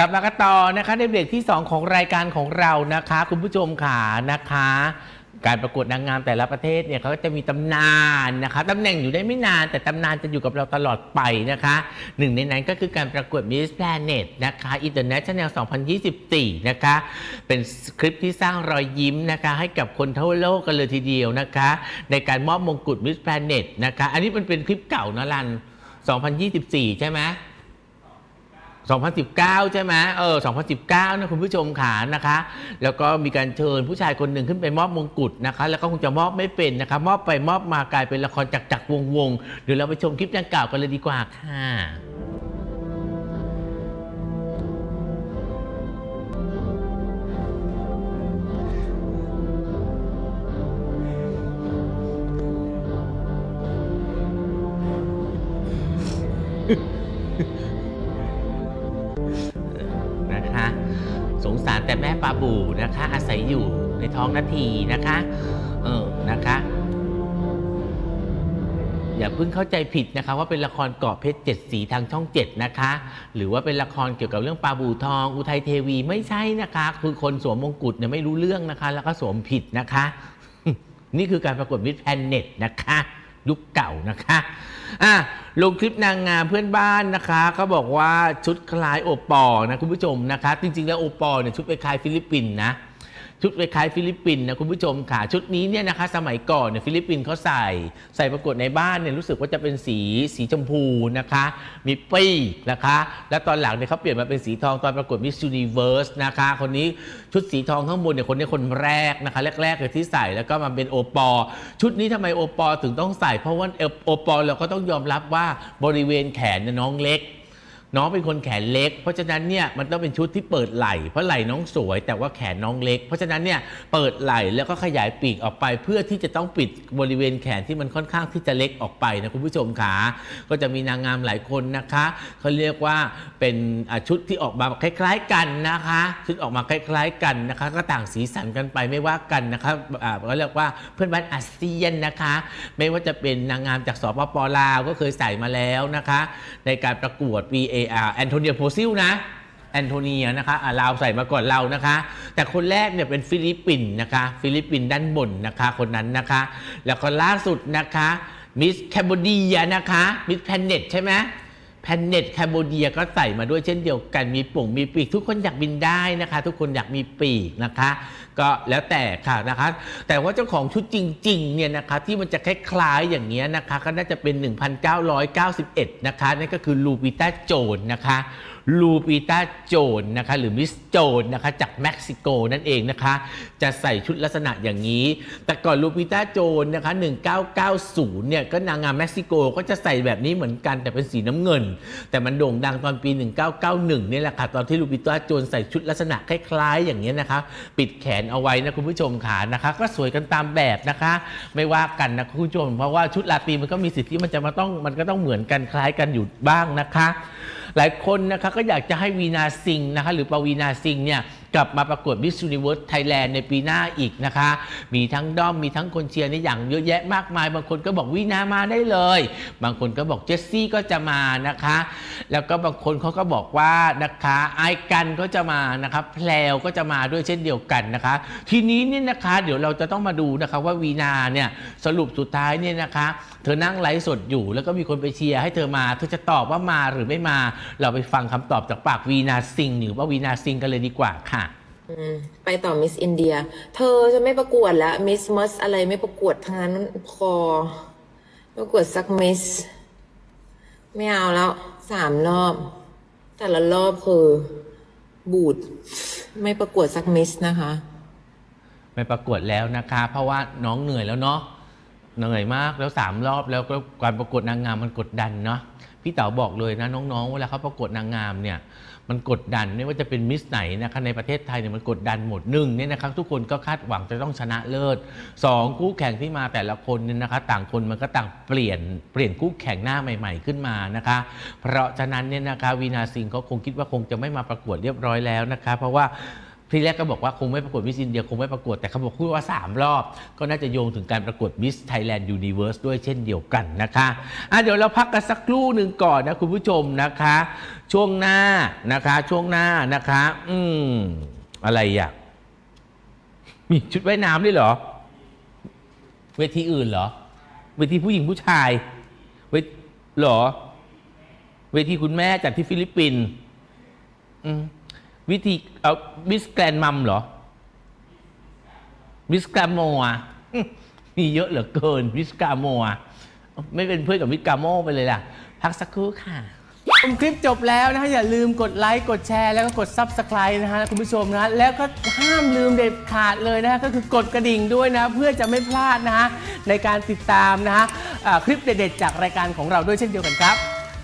กลับมากันต่อนะคะในเบรกที่ 2 ของรายการของเรานะคะ คุณผู้ชมขานะคะ การประกวดนางงามแต่ละประเทศเนี่ยเขาก็จะมีตำนานนะคะตำแหน่งอยู่ได้ไม่นาน แต่ตำนานจะอยู่กับเราตลอดไปนะคะหนึ่งในนั้นก็คือการประกวด Miss Planet นะคะ International 2024 นะคะ เป็นคลิปที่สร้างรอยยิ้มนะคะ ให้กับคนทั่วโลกกันเลยทีเดียวนะคะ ในการมอบมงกุฎ Miss Planet นะคะ อันนี้มันเป็นคลิปเก่านะรัน 2024 ใช่ไหม 2019 ใช่ไหมเออ 2019 นะคุณผู้ชมขานะคะ แล้วก็มีการเชิญผู้ชายคนหนึ่งขึ้นไปมอบมงกุฎนะคะ แล้วก็คงจะมอบไม่เป็นนะคะ มอบไปมอบมากลายเป็นละครจักจักวงวงเดี๋ยวเราไปชมคลิปดังกล่าวกันเลยดีกว่าค่ะ สงสารแต่แม่ปลาบูนะคะ อาศัยอยู่ในท้องนาทีนะคะ เออนะคะ อย่าเพิ่งเข้าใจผิดนะคะ ว่าเป็นละครเกาะเพชรเจ็ดสีทางช่องเจ็ดนะคะ หรือว่าเป็นละครเกี่ยวกับเรื่องปลาบูทอง อุทัยเทวีไม่ใช่นะคะ คือคนสวมมงกุฎเนี่ยไม่รู้เรื่องนะคะ แล้วก็สวมผิดนะคะ นี่คือการประกวดมิสแพนเน็ตนะคะ ยุคเก่านะคะอะลงคลิปนางงามเพื่อนบ้านนะคะเขาบอกว่าชุดคล้ายโอปอนะคุณผู้ชมนะคะ จริง ๆ แล้วโอปอเนี่ยชุดไปคล้ายฟิลิปปินส์นะ ชุดคล้ายฟิลิปปินส์นะคุณผู้ชมค่ะ ชุดนี้เนี่ยนะคะสมัยก่อนเนี่ยฟิลิปปินส์เขาใส่ ใส่ประกวดในบ้านเนี่ยรู้สึกว่าจะเป็นสีสีชมพูนะคะ มีปีกนะคะ แล้วตอนหลังเนี่ยเขาเปลี่ยนมาเป็นสีทองตอนประกวดมิส s u นิเวิร์สนะคะ คนนี้ชุดสีทองข้างบนเนี่ยคนนี้คนแรกนะคะ แรกๆเลยที่ใส่แล้วก็มาเป็นโอปอลชุดนี้ทำไมโอปอลถึงต้องใส่ เพราะว่าโอปอลเราก็ต้องยอมรับว่าบริเวณแขนเนี่ยน้องเล็ก น้องเป็นคนแขนเล็ก เพราะฉะนั้นเนี่ยมันต้องเป็นชุดที่เปิดไหล่เพราะไหล่น้องสวย แต่ว่าแขนน้องเล็ก เพราะฉะนั้นเนี่ยเปิดไหล่แล้วก็ขยายปีกออกไป เพื่อที่จะต้องปิดบริเวณแขนที่มันค่อนข้างที่จะเล็กออกไปนะคุณผู้ชมขาก็จะมีนางงามหลายคนนะคะเขาเรียกว่าเป็นชุดที่ออกมาคล้าย ๆ กันนะคะ ชุดออกมาคล้าย ๆ กันนะคะ ก็ต่างสีสันกันไปไม่ว่ากันนะคะอ่าเรียกว่าเพื่อนบ้านอาเซียนนะคะ ไม่ว่าจะเป็นนางงามจากสปปลาวก็เคยใส่มาแล้วนะคะ ในการประกวด AR แอนโทเนียโพซิลนะแอนโทเนียนะคะอ่าลาวใส่มาก่อนเรานะคะ แต่คนแรกเนี่ยเป็นฟิลิปปินส์นะคะ ฟิลิปปินส์ด้านบนนะคะ คนนั้นนะคะ แล้วก็ล่าสุดนะคะมิสแคมโบเดียนะคะมิสแพนเน็ตใช่ไหม แพนเน็ตแคมโบเดียก็ใส่มาด้วยเช่นเดียวกันมีปุ่งมีปีก ทุกคนอยากบินได้นะคะ ทุกคนอยากมีปีกนะคะ ก็แล้วแต่ค่ะนะคะ แต่ว่าเจ้าของชุดจริงๆเนี่ยนะคะที่มันจะคล้ายๆอย่างเงี้ยนะคะ ก็น่าจะเป็น 1991 นะคะนั่นก็คือลูปิต้าโจนนะคะ ลูปิต้าโจนนะคะหรือมิสโจนนะคะจากเม็กซิโกนั่นเองนะคะ จะใส่ชุดลักษณะอย่างนี้ แต่ก่อนลูปิต้าโจนนะคะ1990เนี่ยก็นางงามเม็กซิโกก็จะใส่แบบนี้เหมือนกันแต่เป็นสีน้ำเงิน แต่มันโด่งดังตอนปี 1991นี่แหละค่ะตอนที่ลูปิต้าโจนใส่ชุดลักษณะคล้าย ๆ อย่างนี้นะคะปิดแขนเอาไว้นะคุณผู้ชมขานะคะ ก็สวยกันตามแบบนะคะ ไม่ว่ากันนะคุณผู้ชม เพราะว่าชุดลาตีมันก็มีสิทธิ์ที่มันจะมาต้องมันก็ต้องเหมือนกันคล้ายกันอยู่บ้างนะคะ หลายคนนะคะก็อยากจะให้วีนาซิงนะคะหรือปวีนาซิงเนี่ย กลับมาประกวด Miss Universe Thailand ในปีหน้าอีกนะคะ มีทั้งด้อมมีทั้งคนเชียร์ในอย่างเยอะแยะมากมาย บางคนก็บอกวีนามาได้เลย บางคนก็บอกเจสซี่ก็จะมานะคะ แล้วก็บางคนเขาก็บอกว่านะคะไอกันก็จะมานะคะแพลวก็จะมาด้วยเช่นเดียวกันนะคะ ทีนี้เนี่ยนะคะเดี๋ยวเราจะต้องมาดูนะคะว่าวีนาเนี่ยสรุปสุดท้ายเนี่ยนะคะ เธอนั่งไลฟ์สดอยู่ แล้วก็มีคนไปเชียร์ให้เธอมาเธอจะตอบว่ามาหรือไม่มา เราไปฟังคำตอบจากปากวีนาซิงหรือว่าวีนาซิงกันเลยดีกว่าค่ะ ไปต่อมิสอินเดีย เธอจะไม่ประกวดแล้วมิสมัสอะไรไม่ประกวดทั้งนั้นพอ ประกวดสักมิส ไม่เอาแล้วสามรอบ แต่ละรอบคือ บูด ไม่ประกวดสักมิสนะคะ ไม่ประกวดแล้วนะคะ เพราะว่าน้องเหนื่อยแล้วเนาะ เหนื่อยมากแล้วสามรอบแล้วก็การประกวดนางงามมันกดดันเนาะพี่เต๋าบอกเลยนะน้องๆเวลาเขาประกวดนางงามเนี่ยมันกดดันไม่ว่าจะเป็นมิสไหนนะคะในประเทศไทยเนี่ยมันกดดันหมดหนึ่งเนี่ยนะครับทุกคนก็คาดหวังจะต้องชนะเลิศสองคู่แข่งที่มาแต่ละคนเนี่ยนะคะต่างคนมันก็ต่างเปลี่ยนเปลี่ยนคู่แข่งหน้าใหม่ ๆ ขึ้นมานะคะ เพราะฉะนั้นเนี่ยนะคะวีนาซิงเขาคงคิดว่าคงจะไม่มาประกวดเรียบร้อยแล้วนะคะ เพราะว่า ทีแรกก็บอกว่าคงไม่ประกวดมิสอินเดียคงไม่ประกวดแต่เขาบอกพูดว่า 3 รอบ ก็น่าจะโยงถึงการประกวดมิสไทยแลนด์ยูนิเว s ร์สด้วยเช่นเดียวกันนะคะอะเดี๋ยวเราพักกันสักครู่หนึ่งก่อนนะคุณผู้ชมนะคะ ช่วงหน้านะคะ ช่วงหน้านะคะ อืมอะไรอะมีชุดว่ายน้ำด้วยเหรอ เวทีอื่นเหรอ เวทีผู้หญิงผู้ชายเวทหรอ เวทีคุณแม่จัดที่ฟิลิปปินส์อืม วิธีเอามิสแกรนมัมเหรอมิสกาโมะมีเยอะเหลือเกินมิสกาโมะไม่เป็นเพื่อนกับมิสกาโมไปเลยล่ะ พักสักครู่ค่ะชมคลิปจบแล้วนะฮะอย่าลืมกดไลค์กดแชร์แล้วก็กด Subscribe นะฮะคุณผู้ชมนะแล้วก็ห้ามลืมเด็ดขาดเลยนะฮะก็คือกดกระดิ่งด้วยนะเพื่อจะไม่พลาดนะฮะในการติดตามนะฮะคลิปเด็ดๆจากรายการของเราด้วยเช่นเดียวกันครับ